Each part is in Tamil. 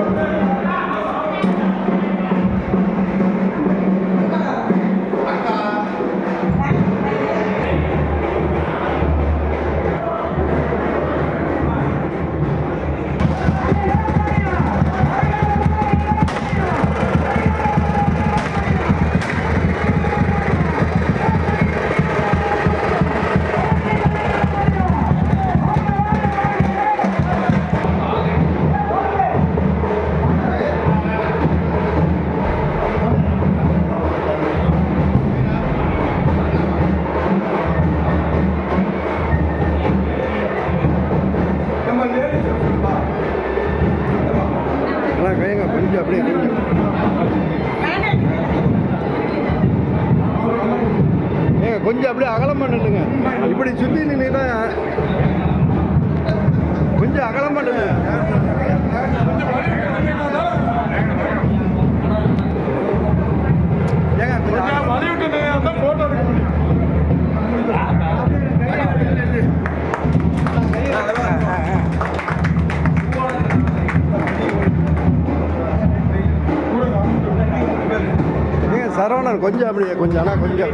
Amen. கொஞ்சம் அப்படியே கொஞ்சம் ஏங்க கொஞ்சம் அப்படியே அகலம் நில்லுங்க. இப்படி சுற்றி நின்றுட்டா கொஞ்சம் அகலம் நில்லுங்க. சரவணன் கொஞ்சம் அப்படியே கொஞ்சம் ஆனால் கொஞ்சம்.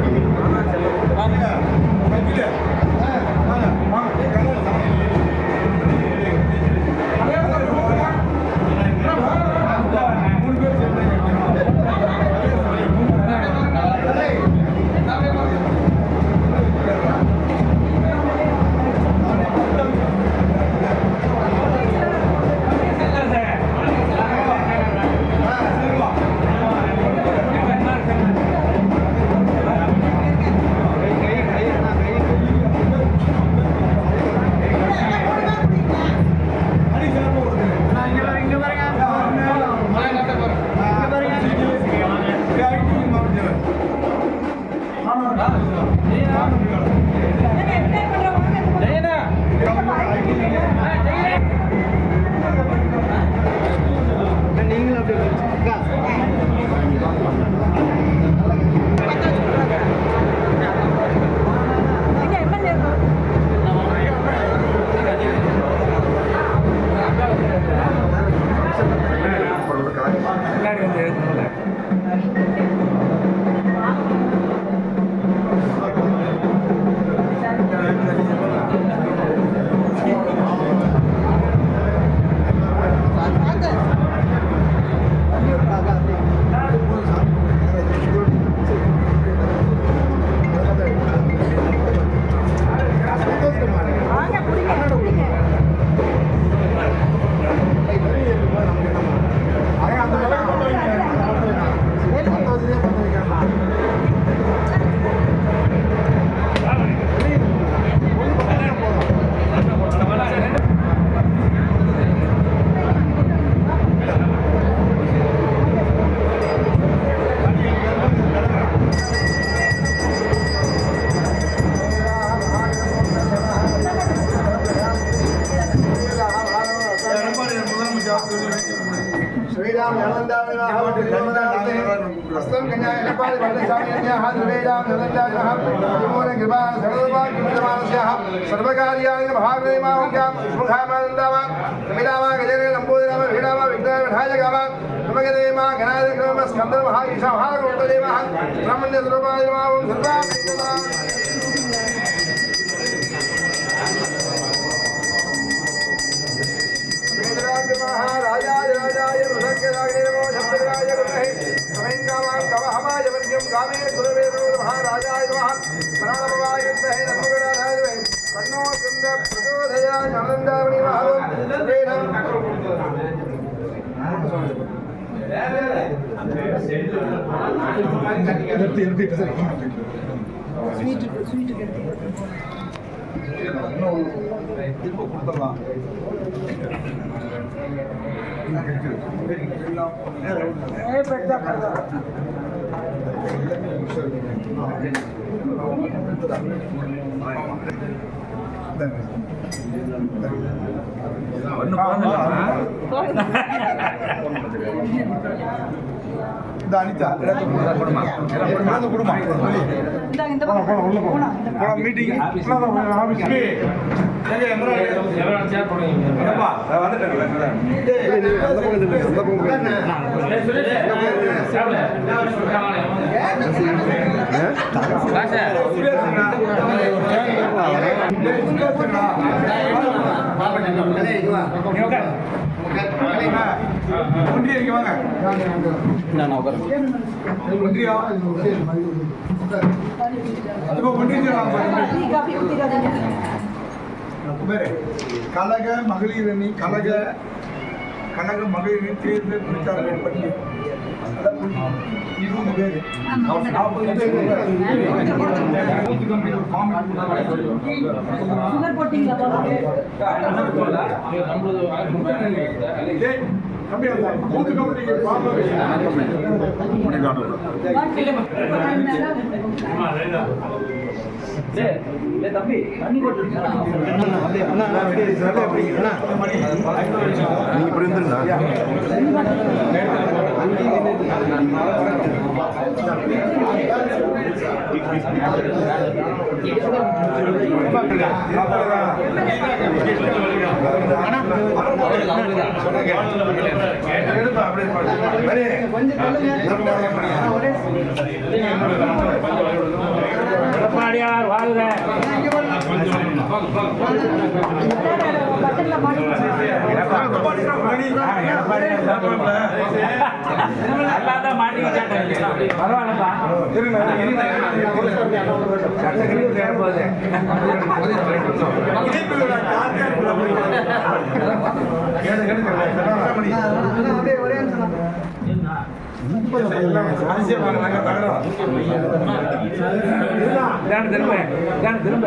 विमोन कृपा सर्वभाग्यमानस्याः सर्वकार्याणि महाग्रेमाहुक्यां सुखामानन्दामा कमिलामा गजरे लम्बोदराम वीणामा विघ्नविनायकामा नमगदेमा गणाधिक्रम स्कन्द महाईशा महागोत्तदेवः ब्रह्मण्य स्वरूपादिमावं सर्वा महाराजाय இந்த அனிதா எல்லாத்துக்கும் கொடுமா மீட்டிங் பக்கம் நில்லு, அந்த பக்கம் போய். ஒன்றிய இங்க வாங்க ஒன்றியா இப்போ ஒன்றிய பேரு கழக மகளிர் அணி கழக கழக மகளிர் அணி தேர்தல் பிரச்சாரம் பற்றி இருபது பேர் நாற்பது நீங்க இப்படி இருந்துருந்தா எடப்பாடியார் வாழ்க. பரவாயில்லப்பா. இதான திரும்ப இதான திரும்ப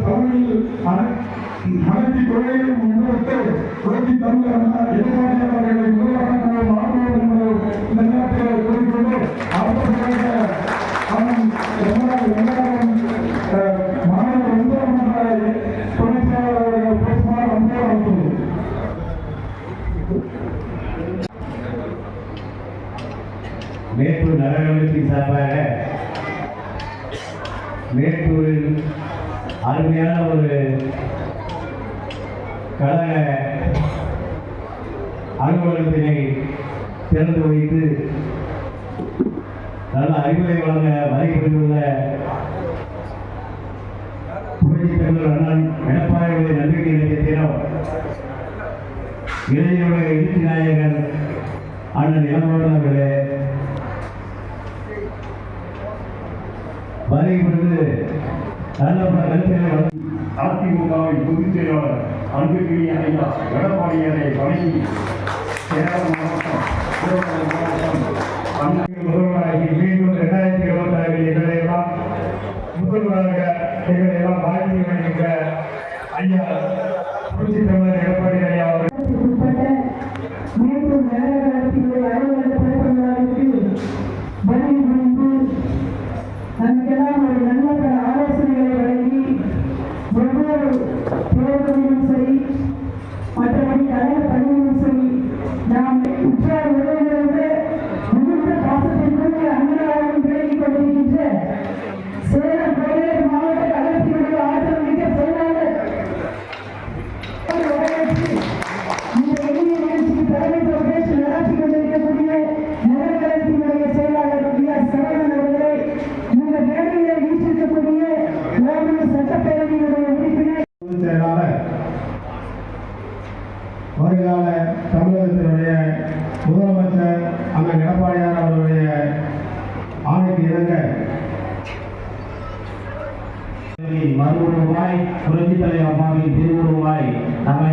தமிழில் மனைவி அனைத்து முன்னிட்டு முன்னிறுத்து புரட்சி அவர்களை முதல்வராக அருமையான ஒரு கழக அலுவலகத்தினை திறந்து வைத்து நல்ல அறிவுரை வழங்க வருகின்றுள்ள புரட்சி தலைவர் அண்ணன் எடப்பாடியுடைய நம்பிக்கை இணைய இளைஞருடைய எழுச்சி நாயகன் அண்ணன் இளங்கோவன் அவர்களே வருகிறது நல்ல பல கருத்துக்களை அதிமுகவின் பொதுச் செயலாளர் அன்புக்குரிய ஐயா எடப்பாடியாரை வணங்கி சேலம் மாவட்டம் திருவண்ணாமலை முதல்வராகி மீண்டும் இரண்டாயிரத்தி இருபத்தி ஆறில் எங்களையெல்லாம் முதல்வராக எங்களையெல்லாம் எல்லாம் வாழ்த்தி வருகின்ற ஐயா தேர்தலிலும் சரி மற்றபடி கழக பணியிலும் சரி நாம் உற்றார் உறவினரோடு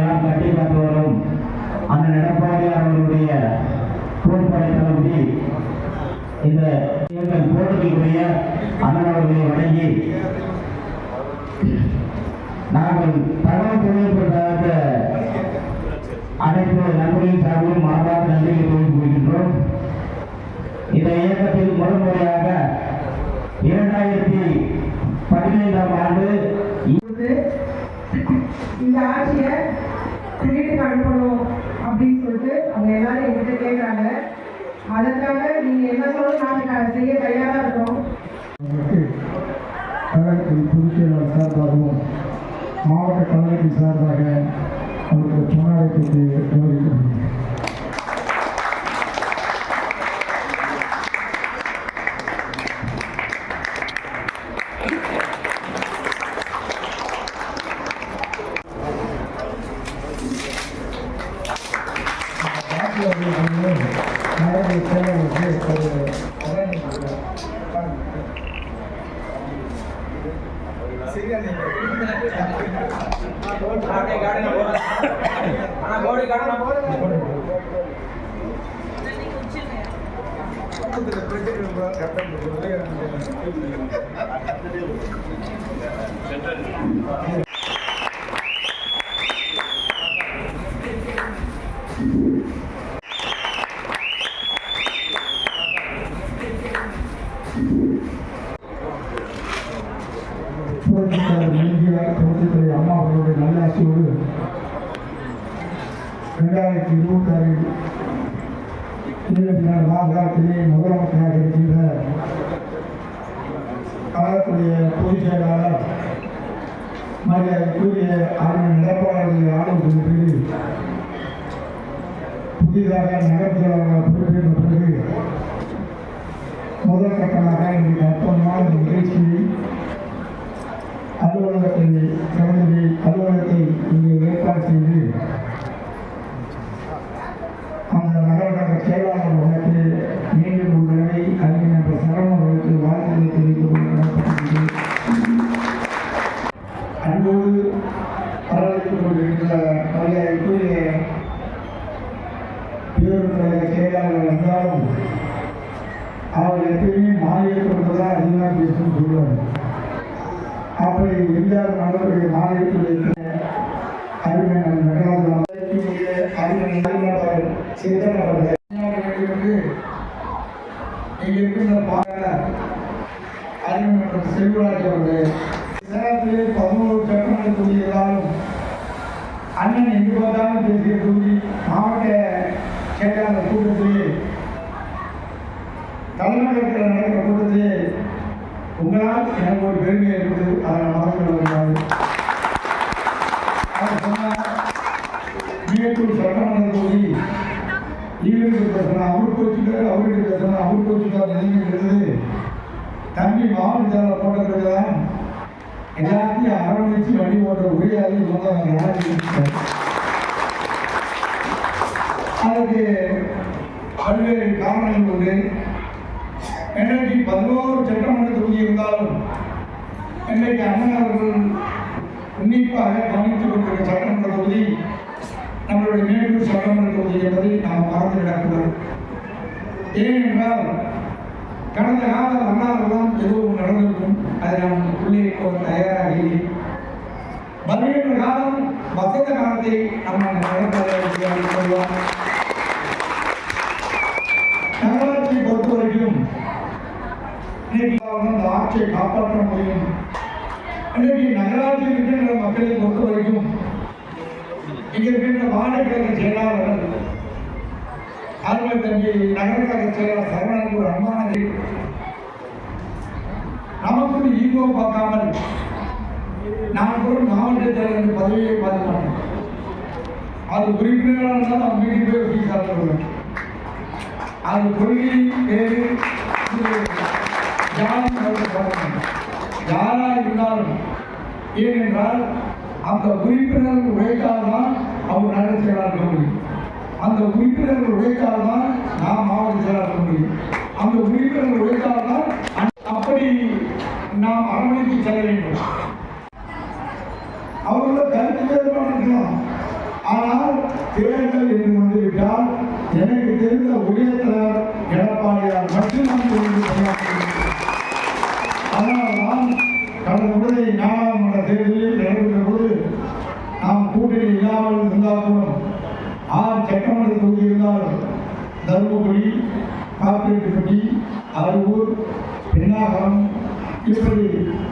எல்லாம் கட்டி காத்து வரும் அந்த எடப்பாடியார் அவருடைய பொறுப்படைத்தளபடி இந்த இயக்கம் அண்ணன் அவர்களை வணங்கி நாங்கள் தகவல் தொழில்நுட்ப அனைத்து நண்பர்களின் சார்பிலும் மாறாத நன்றியை தெரிவித்துக் கொள்கின்றோம். இந்த இயக்கத்தில் முதல் முறையாக இரண்டாயிரத்தி பதினைந்தாம் ஆண்டு இந்த ஆட்சியை வீட்டுக்கு அனுப்பணும் அப்படின்னு சொல்லிட்டு அவங்க எல்லாரும் எங்கிட்ட கேட்குறாங்க அதற்காக நீங்க என்ன சொல்லணும் நாங்கள் செய்ய தயாரா இருக்கோம். அவர்களுக்கு கழகத்தின் பொதுச் சார்பாகவும் மாவட்ட கழகத்தின் சார்பாக அவருக்கு பொன்னாடைக்கு வருகிறேன் புரட்சித்தார் ரெண்டாயிரத்தி இருபத்தி ஆறில் இருபத்தி நாலு மாதத்திலே முதலமைச்சராக இருக்கின்ற காலத்துடைய பொதுச் செயலாளர் மரியாதைக்குரிய ஆளுநர் எடப்பாடி ஆலோசனை பேரில் புதிதாக நகர்ப்புற பொறுப்பேற்ற பிறகு முதல் கட்டமாக இன்றைக்கு அற்புதமான நிகழ்ச்சியை அலுவலகத்தை கலந்து அலுவலக செல்வராஜ் அவர்கள் சேலத்திலே பதினோரு சட்டமன்ற தொகுதி இருந்தாலும் அண்ணன் எங்கு பார்த்தாலும் பேசிய தொகுதி மாவட்ட செயலாளர் கூட்டத்திலே தலைநகரத்தில் நடக்கிற கூட்டத்திலே உங்களால் எனக்கு ஒரு பெருமை இருக்குது அதை மறந்து விட முடியாது. அவர் சொன்னார் மேட்டூர் சட்டமன்ற தொகுதி இவருக்கு பேசுனா அவருக்கு வச்சுட்டாரு அவருக்கு பேசுனா அவருக்கு வச்சுட்டாரு நிலைமை இருந்தது தம்பி மாவட்ட செயலர் போட்ட எல்லாத்தையும் அரவணைச்சு வழி போடுற உரையாளி அதுக்கு பல்வேறு காரணங்கள் உண்டு. இன்றைக்கு பதினோரு சட்டமன்ற தொகுதி இருந்தாலும் இன்றைக்கு அண்ணன் அவர்கள் உன்னிப்பாக கவனித்துக் கொண்டிருக்கிற சட்டமன்ற தொகுதி நம்மளுடைய மேட்டூர் சட்டமன்ற தொகுதி என்பதை நாம் மறந்துவிடக்கூடாது ஏனென்றால் கடந்த கால வரலாறுலாம் எதுவும் நடந்திருக்கும். அதை நாம் உள்ளே போக தயாராக இல்லை. வருகின்ற காலம் வசந்த காலத்தை நம்ம நடப்பதாக சொல்லுவோம் நகராட்சி பொறுத்த வரைக்கும் இன்னைக்கு ஆட்சியை காப்பாற்ற முடியும். இன்னைக்கு நகராட்சியில் இருக்கின்ற மக்களை பொறுத்த வரைக்கும் இங்க இருக்கின்ற மாநில செயலாளர்கள் அருமை தம்பி நகரக்கழக செயலர் சரவணன் ஒரு அன்பான நமக்கு ஈகோ பார்க்காமல் நான் ஒரு மாவட்ட செயலர் பதவியை பார்க்க அது உறுப்பினராக இருந்தாலும் அவங்க வீட்டுக்கு போய் ஃபீஸ் சாப்பிடுவேன் அது கொள்கை பேரு யாரா இருந்தாலும் ஏனென்றால் அந்த உறுப்பினர் உழைத்தால்தான் அவர் நகர அந்த உறுப்பினர்கள் உழைத்தால் தான் உழைத்தால்தான் நாம் மாவட்ட செயலாளர் முடியும். அந்த உறுப்பினர்கள் உழைத்தால் தான் அப்படி நாம் அரவணைத்து செல்ல வேண்டும். இப்படி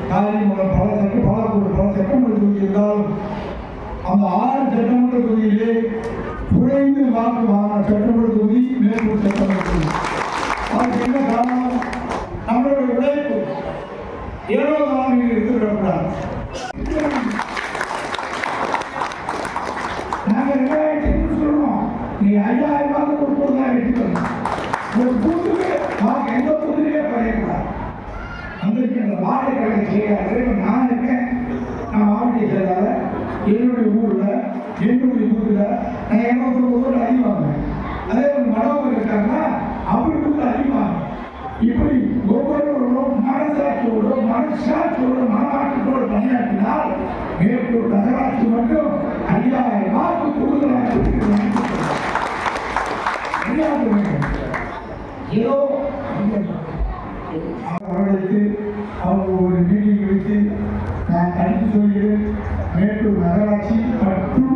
காரியமங்கலம் பல சட்டம் பல பல சட்டமன்ற தொகுதி இருந்தாலும் அந்த ஆறு சட்டமன்ற தொகுதியிலே குறைந்து வாக்கு வாங்கின சட்டமன்ற தொகுதி மேற்கூர் சட்டமன்ற தொகுதி. அதுக்கு என்ன காரணம்? நம்மளுடைய உழைப்பு. இருபது ஆண்டுகள் இருந்துவிடக்கூடாது நாங்கள் ரெண்டாயிரத்தி ஐநூறு சொல்றோம் நீ ஐயாயிரம் ரூபாய்க்கு ஒரு பொருள் தான் எடுத்துக்கணும் ஒரு பூத்துக்கு வாக்கு எந்த பூத்துலேயே குறையக்கூடாது அன்றைக்கு அந்த வாட்டை கழக செயலாளர் நான் இருக்கேன் நான் மாவட்ட செயலாளர் என்னுடைய ஊர்ல என்னுடைய ஊர்ல நான் இருநூத்தி ஊர்ல அதிகமாகுவேன் அதே ஒரு மடவர் இருக்காங்கன்னா அப்படி ஊர்ல அதிகமாகும் இப்படி ஒவ்வொருவரும் மனசாட்சியோடு மனசாட்சியோடு மனமாற்றத்தோடு பணியாற்றினால் மேற்கொள் நகராட்சி மட்டும் ஐயாயிரம் வாக்கு கூடுதலாக இருக்கிறது. என்ன பண்ணுவீங்க? ஏதோ அவர்களுக்கு அவங்க ஒரு மீட்டிங் வைத்து நான் கணித்து சொல்கிறேன். மேட்டூர் நகராட்சி மற்றும்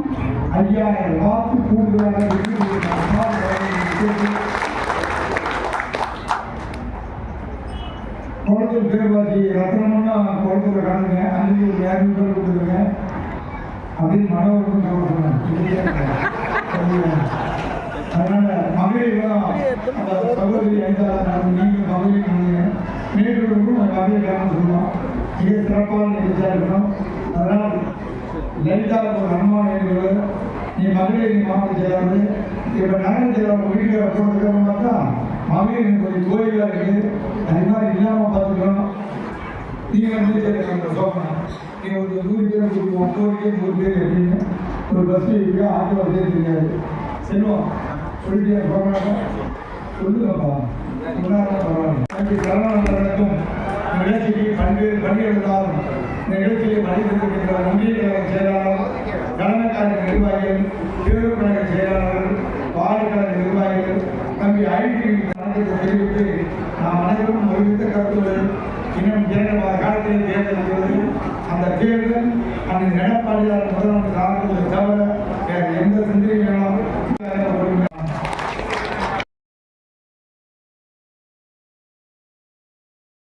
ஐயாயிரம் வாக்கு கூடுதலாக இருக்கிறது என்று அம்மாள் அவர்கள் கேட்டு தொடர்ந்து ரத்னம்னா குளத்துல காணுங்க. அன்றைக்கு ஒரு இரநூறு கொடுத்துருங்க. அப்படின்னு மனோரம்னு சொல்ல சொன்னாங்க அதனால மகளிர்லாம் அந்த சகோதரி ஐந்தாள் நீங்கள் மகளிர் பண்ணுங்க மேட்டூருக்கும் மகளிர் கிராமம் சொல்லுவோம். மிக சிறப்பான நிகழ்ச்சியாக இருக்கணும். அதனால் லலிதாவுக்கு அம்மா நேர்கள் நீ மகளிர் மாவட்ட செயலாளர். இப்போ நகர செயலாளர் வீட்டில் போகிறதுக்கு பார்த்தா மகளிர் கொஞ்சம் கோயிலாக இருக்குது. அது மாதிரி இல்லாமல் பார்த்துக்கணும் நீங்கள் வந்து அந்த சோப்பனா நீங்கள் ஒரு நூறு பேர் கொடுப்போம் ஒம்பது பேர் நூறு பேர் அப்படின்னு ஒரு பஸ் இருக்கு ஆட்டோ தெரியாது செல்வம். சொல்லிட்டே போராட்டம் சொல்லுங்கப்பா சொன்னாலும் பரவாயில்ல. தம்பி சரவணனுக்கும் நிகழ்ச்சிக்கு பல்வேறு இந்த நிகழ்ச்சியை மதிப்பிருக்கின்ற ஒன்றிய கழக செயலாளர் தலைமை நிர்வாகிகள் தேர்வு கழக செயலாளர்கள் வார்டு நிர்வாகிகள் தம்பி ஐடி தெரிவித்து நாம் அனைவரும் ஒருமித்த கருத்துடன் இன்னும் இரண்டு மாத காலத்தில் தேர்தல் இருக்கிறது அந்த தேர்தல் அந்த எடப்பாடியார் முதலமைச்சர் ஆகுவதை தவிர வேறு